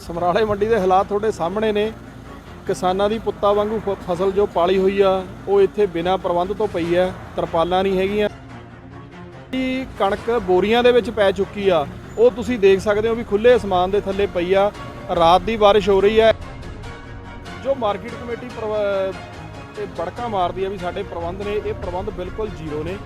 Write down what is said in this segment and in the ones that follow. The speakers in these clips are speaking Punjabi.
ਸਮਰਾਲੇ ਮੰਡੀ ਦੇ ਹਾਲਾਤ ਤੁਹਾਡੇ ਸਾਹਮਣੇ ਨੇ। ਕਿਸਾਨਾਂ ਦੀ ਪੁੱਤਾਂ ਵਾਂਗੂ ਫ- ਫਸਲ ਜੋ ਪਾਲੀ ਹੋਈ ਆ, ਉਹ ਇੱਥੇ ਬਿਨਾਂ ਪ੍ਰਬੰਧ ਤੋਂ ਪਈ ਆ, ਤਰਪਾਲਾਂ ਨਹੀਂ ਹੈਗੀਆਂ। ਇਹ ਕਣਕ ਬੋਰੀਆਂ ਦੇ ਵਿੱਚ ਪੈ ਚੁੱਕੀ ਆ, ਉਹ ਤੁਸੀਂ ਦੇਖ ਸਕਦੇ ਹੋ ਵੀ ਖੁੱਲੇ ਅਸਮਾਨ ਦੇ ਥੱਲੇ ਪਈ ਆ। ਰਾਤ ਦੀ ਬਾਰਿਸ਼ ਹੋ ਰਹੀ ਹੈ ਜੋ ਮਾਰਕੀਟ ਕਮੇਟੀ ਪ੍ਰਬ- ਤੇ ਬੜਕਾ ਮਾਰਦੀ ਆ ਵੀ ਸਾਡੇ ਪ੍ਰਬੰਧ ਨੇ, ਇਹ ਪ੍ਰਬੰਧ ਬਿਲਕੁਲ ਜ਼ੀਰੋ ਨੇ।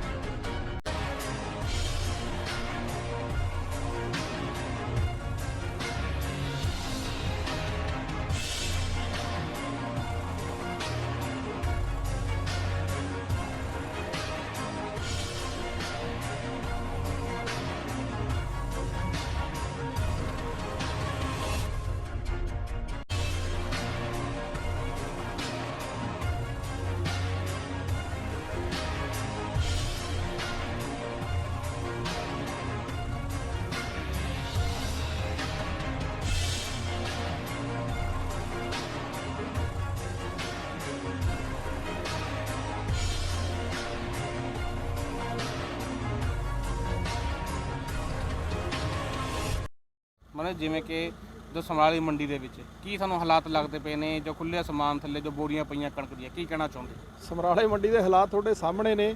ਮਤਲਬ ਜਿਵੇਂ ਕਿ ਜੋ ਸਮਰਾਲੀ ਮੰਡੀ ਦੇ ਵਿੱਚ। ਕੀ ਤੁਹਾਨੂੰ ਹਾਲਾਤ ਲੱਗਦੇ ਪਏ ਨੇ, ਜੋ ਖੁੱਲੇ ਅਸਮਾਨ ਥੱਲੇ ਜੋ ਬੋਰੀਆਂ ਪਈਆਂ ਕਣਕ ਦੀਆਂ, ਕੀ ਕਹਿਣਾ ਚਾਹੁੰਦੇ? ਸਮਰਾਲੇ ਮੰਡੀ ਦੇ ਹਾਲਾਤ ਤੁਹਾਡੇ ਸਾਹਮਣੇ ਨੇ।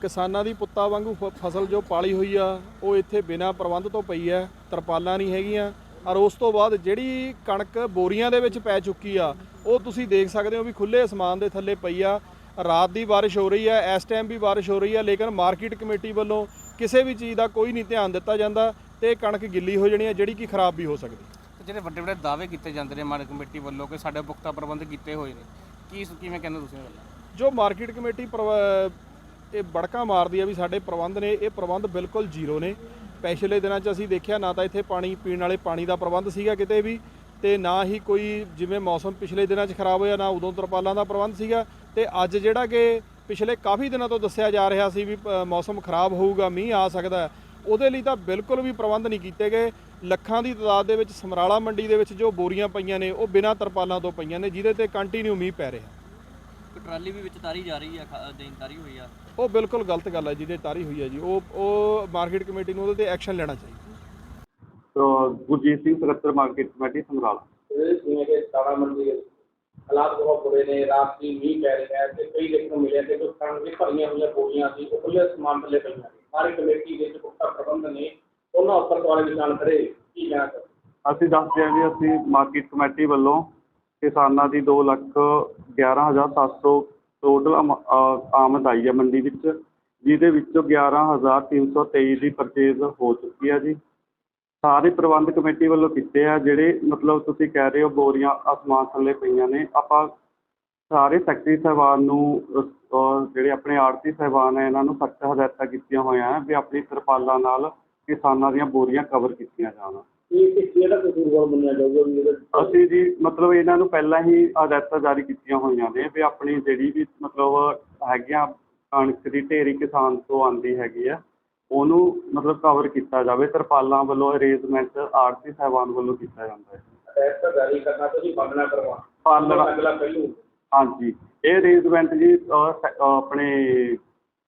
ਕਿਸਾਨਾਂ ਦੀ ਪੁੱਤਾਂ ਵਾਂਗੂ ਫ- ਫਸਲ ਜੋ ਪਾਲੀ ਹੋਈ ਆ, ਉਹ ਇੱਥੇ ਬਿਨਾਂ ਪ੍ਰਬੰਧ ਤੋਂ ਪਈ ਆ, ਤਰਪਾਲਾਂ ਨਹੀਂ ਹੈਗੀਆਂ। ਔਰ ਉਸ ਤੋਂ ਬਾਅਦ ਜਿਹੜੀ ਕਣਕ ਬੋਰੀਆਂ ਦੇ ਵਿੱਚ ਪੈ ਚੁੱਕੀ ਆ, ਉਹ ਤੁਸੀਂ ਦੇਖ ਸਕਦੇ ਹੋ ਵੀ ਖੁੱਲੇ ਅਸਮਾਨ ਦੇ ਥੱਲੇ ਪਈ ਆ। ਰਾਤ ਦੀ ਬਾਰਿਸ਼ ਹੋ ਰਹੀ ਆ, ਇਸ ਟਾਈਮ ਵੀ ਬਾਰਿਸ਼ ਹੋ ਰਹੀ ਆ, ਲੇਕਿਨ ਮਾਰਕੀਟ ਕਮੇਟੀ ਵੱਲੋਂ ਕਿਸੇ ਵੀ ਚੀਜ਼ ਦਾ ਕੋਈ ਨਹੀਂ ਧਿਆਨ ਦਿੱਤਾ ਜਾਂਦਾ। ਤੇ ਕਣਕ ਗਿੱਲੀ ਹੋ ਜਾਣੀ ਆ ਜਿਹੜੀ ਕਿ ਖਰਾਬ ਵੀ ਹੋ ਸਕਦੀ। ਤੇ ਜਿਹੜੇ ਵੱਡੇ ਵੱਡੇ ਦਾਅਵੇ ਕੀਤੇ ਜਾਂਦੇ ਨੇ ਮਾਰਕੀਟ ਕਮੇਟੀ ਵੱਲੋਂ ਕਿ ਸਾਡੇ ਪੁਖਤਾ ਪ੍ਰਬੰਧ ਕੀਤੇ ਹੋਏ ਨੇ ਕੀ ਕਿਵੇਂ ਕਹਿੰਦੇ ਤੁਸੀਂ ਇਹ ਗੱਲ ਜੋ ਮਾਰਕੀਟ ਕਮੇਟੀ ਪ੍ਰਬ- ਇਹ ਬੜਕਾ ਮਾਰਦੀ ਆ ਵੀ ਸਾਡੇ ਪ੍ਰਬੰਧ ਨੇ ਇਹ ਪ੍ਰਬੰਧ ਬਿਲਕੁਲ ਜ਼ੀਰੋ ਨੇ। ਪਿਛਲੇ ਦਿਨਾਂ 'ਚ ਅਸੀਂ ਦੇਖਿਆ ਨਾ ਤਾਂ ਇੱਥੇ ਪਾਣੀ ਪੀਣ ਵਾਲੇ ਪਾਣੀ ਦਾ ਪ੍ਰਬੰਧ ਸੀਗਾ ਕਿਤੇ ਵੀ ਤੇ ਨਾ ਹੀ ਕੋਈ ਜਿਵੇਂ ਮੌਸਮ ਪਿਛਲੇ ਦਿਨਾਂ 'ਚ ਖਰਾਬ ਹੋਇਆ ਨਾ ਉਦੋਂ ਤਰਪਾਲਾਂ ਦਾ ਪ੍ਰਬੰਧ ਸੀਗਾ। ਤੇ ਅੱਜ ਜਿਹੜਾ ਕਿ ਪਿਛਲੇ ਕਾਫੀ ਦਿਨਾਂ ਤੋਂ ਦੱਸਿਆ ਜਾ ਰਿਹਾ ਸੀ ਵੀ ਅ, ਮੌਸਮ ਖਰਾਬ ਹੋਊਗਾ ਮੀਂਹ ਆ ਸਕਦਾ ਹੈ, ਉਹਦੇ ਲਈ ਤਾਂ ਬਿਲਕੁਲ ਵੀ ਪ੍ਰਬੰਧ ਨਹੀਂ ਕੀਤੇ ਗਏ। ਲੱਖਾਂ ਦੀ ਤਾਦਾਦ ਦੇ ਵਿੱਚ ਸਮਰਾਲਾ ਮੰਡੀ ਦੇ ਵਿੱਚ ਜੋ ਬੋਰੀਆਂ ਪਈਆਂ ਨੇ ਉਹ ਬਿਨਾਂ ਤਰਪਾਲਾਂ ਤੋਂ ਪਈਆਂ ਨੇ ਜਿਹਦੇ ਤੇ ਕੰਟੀਨਿਊ ਮੀਂਹ ਪੈ ਰਿਹਾ। ਟਰਾਲੀ ਵੀ ਵਿੱਚ ਤਾਰੀ ਜਾ ਰਹੀ ਆ ਦੇਣ ਤਾਰੀ ਹੋਈ ਆ। ਉਹ ਬਿਲਕੁਲ ਗਲਤ ਗੱਲ ਹੈ ਜਿਹਦੇ ਤਾਰੀ ਹੋਈ ਹੈ ਜੀ। ਉਹ ਉਹ ਮਾਰਕੀਟ ਕਮੇਟੀ ਨੂੰ ਉਹਦੇ ਤੇ ਐਕਸ਼ਨ ਲੈਣਾ ਚਾਹੀਦਾ। ਤੋ ਗੁਰਜੀਤ ਸਿੰਘ ਸਕੱਤਰ ਮਾਰਕੀਟ ਕਮੇਟੀ ਸਮਰਾਲਾ। ਇਹ ਜਿਵੇਂ ਕਿ ਸਾਰਾ ਮੰਡੀ ਦੇ ਹਾਲਾਤ ਬਹੁਤ ਬੁਰੇ ਨੇ, ਰਾਤ ਦੀ ਮੀਂਹ ਪੈ ਰਿਹਾ ਹੈ ਤੇ ਕਈ ਦੇਖਣ ਨੂੰ ਮਿਲਿਆ ਕਿ ਜੋ ਕਣਕ ਦੀ ਭਰੀਆਂ ਹੋਈਆਂ ਬੋਰੀਆਂ ਸੀ, ਉਹ ਖੁੱਲੇ ਸਮਾਨ ਥੱਲੇ ਪਈਆਂ ਨੇ। ਕਮੇਟੀ ਦੇ ਪੁਖਤਾ ਪ੍ਰਬੰਧ ਨੇ, ਉਹਨਾਂ ਉੱਪਰ ਤੁਹਾਡੇ ਨਿਸ਼ਾਨ ਕਰੇ ਕੀ ਕਹਿਣਾ ਅਸੀਂ ਦੱਸਦੇ ਹਾਂ ਜੀ, ਅਸੀਂ ਮਾਰਕੀਟ ਕਮੇਟੀ ਵੱਲੋਂ ਕਿਸਾਨਾਂ ਦੀ 2 ਲੱਖ 11700 ਟੋਟਲ ਆਮਦ ਆਈ ਹੈ ਮੰਡੀ ਵਿੱਚ, ਜਿਹਦੇ ਵਿੱਚੋਂ 11323 ਦੀ ਪਰਚੇਜ਼ ਹੋ ਚੁੱਕੀ ਹੈ ਜੀ। ਸਾਰੇ ਪ੍ਰਬੰਧ ਕਮੇਟੀ ਵੱਲੋਂ ਕੀਤੇ ਆ ਜਿਹੜੇ ਮਤਲਬ ਤੁਸੀਂ ਕਹਿ ਰਹੇ ਹੋ ਬੋਰੀਆਂ ਅਸਮਾਨ ਥੱਲੇ ਪਈਆਂ ਨੇ ਆਪਾਂ ਸਾਰੇ ਸੈਕਟਰੀ ਸਾਹਿਬਾਨ ਨੂੰ ਜਿਹੜੇ ਆਪਣੇ ਆੜਤੀ ਸਾਹਿਬਾਨ ਹੈ ਇਹਨਾਂ ਨੂੰ ਸਖਤ ਹਦਾਇਤਾਂ ਕੀਤੀਆਂ ਹੋਈਆਂ ਹੈ ਵੀ ਆਪਣੀ ਤਰਪਾਲਾਂ ਨਾਲ ਕਿਸਾਨਾਂ ਦੀਆਂ ਬੋਰੀਆਂ ਕਵਰ ਕੀਤੀਆਂ ਜਾਣ। ਅਸੀਂ ਜੀ ਮਤਲਬ ਇਹਨਾਂ ਨੂੰ ਪਹਿਲਾਂ ਹੀ ਹਦਾਇਤਾਂ ਜਾਰੀ ਕੀਤੀਆਂ ਹੋਈਆਂ ਨੇ ਵੀ ਆਪਣੀ ਜਿਹੜੀ ਵੀ ਮਤਲਬ ਹੈਗੀਆਂ ਕਣਕ ਦੀ ਢੇਰੀ ਕਿਸਾਨ ਤੋਂ ਆਂਦੀ ਹੈਗੀ ਆ ਉਹਨੂੰ ਮਤਲਬ ਕਵਰ ਕੀਤਾ ਜਾਵੇ ਤਰਪਾਲਾਂ ਵੱਲੋਂ ਅਰੇਂਜਮੈਂਟ ਆੜਤੀ ਸਾਹਿਬਾਨ ਵੱਲੋਂ ਕੀਤਾ ਜਾਂਦਾ ਹੈ। ਟੈਸਟ ਜਾਰੀ ਕਰਨਾ ਤੁਸੀਂ ਬੰਦ ਨਾ ਕਰਵਾ। ਪਾਲਣਾ। ਅਗਲਾ ਪਹਿਲੂ। ਹਾਂਜੀ। ਇਹ ਅਰੇਂਜਮੈਂਟ ਜੀ ਆਪਣੇ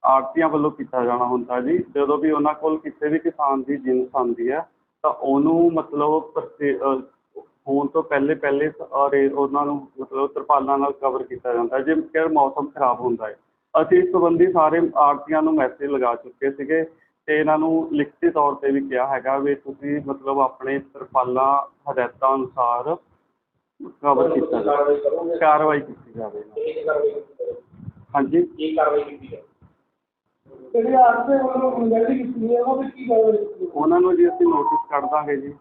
ਆੜਤੀਆਂ ਵੱਲੋਂ ਕੀਤਾ ਜਾਣਾ ਹੁੰਦਾ ਜੀ। ਜਦੋਂ ਵੀ ਉਹਨਾਂ ਕੋਲ ਕਿਸੇ ਵੀ ਕਿਸਾਨ ਦੀ ਜਿੰਸ ਆਉਂਦੀ ਹੈ ਤਾਂ ਉਹਨੂੰ ਮਤਲਬ ਹੋਣ ਤੋਂ ਪਹਿਲੇ ਪਹਿਲੇ ਔਰ ਉਹਨਾਂ ਨੂੰ ਮਤਲਬ ਤਰਪਾਲਾਂ ਨਾਲ ਕਵਰ ਕੀਤਾ ਜਾਂਦਾ ਜੇ ਕਿ ਮੌਸਮ ਖਰਾਬ ਹੁੰਦਾ ਹੈ। ਅਸੀਂ ਇਸ ਸੰਬੰਧੀ ਸਾਰੇ ਆੜਤੀਆਂ ਨੂੰ ਮੈਸੇਜ ਲਗਾ ਚੁੱਕੇ ਸੀਗੇ। ਤੇ ਇਹਨਾਂ ਨੂੰ ਲਿਖਤੀ ਤੌਰ ਤੇ ਵੀ ਕਿਹਾ ਹੈਗਾ ਵੀ ਤੁਸੀਂ ਮਤਲਬ ਆਪਣੇ ਤਰਪਾਲਾਂ ਹਦਾਇਤਾਂ ਅਨੁਸਾਰ ਕਵਰ ਕੀਤਾ ਜਾਵੇ। ਕਾਰਵਾਈ ਕਾਰਵਾਈ ਕੀਤੀ ਜਾਵੇ। ਕਾਰਵਾਈ? ਹਾਂਜੀ। ਕੀ ਕਾਰਵਾਈ ਕੀਤੀ ਜਾਊਗੀ ਜਿਹੜੀ ਆਰਤੇ ਵੱਲੋਂ ਗਲਤੀ ਕੀਤੀ ਹੈ ਉਹ ਵੀ ਕੀ ਕੀਤੀ ਉਹਨਾਂ ਨੂੰ ਜੀ ਅਸੀਂ ਨੋਟਿਸ ਕੱਢ ਦਾਂਗੇ ਜੀ।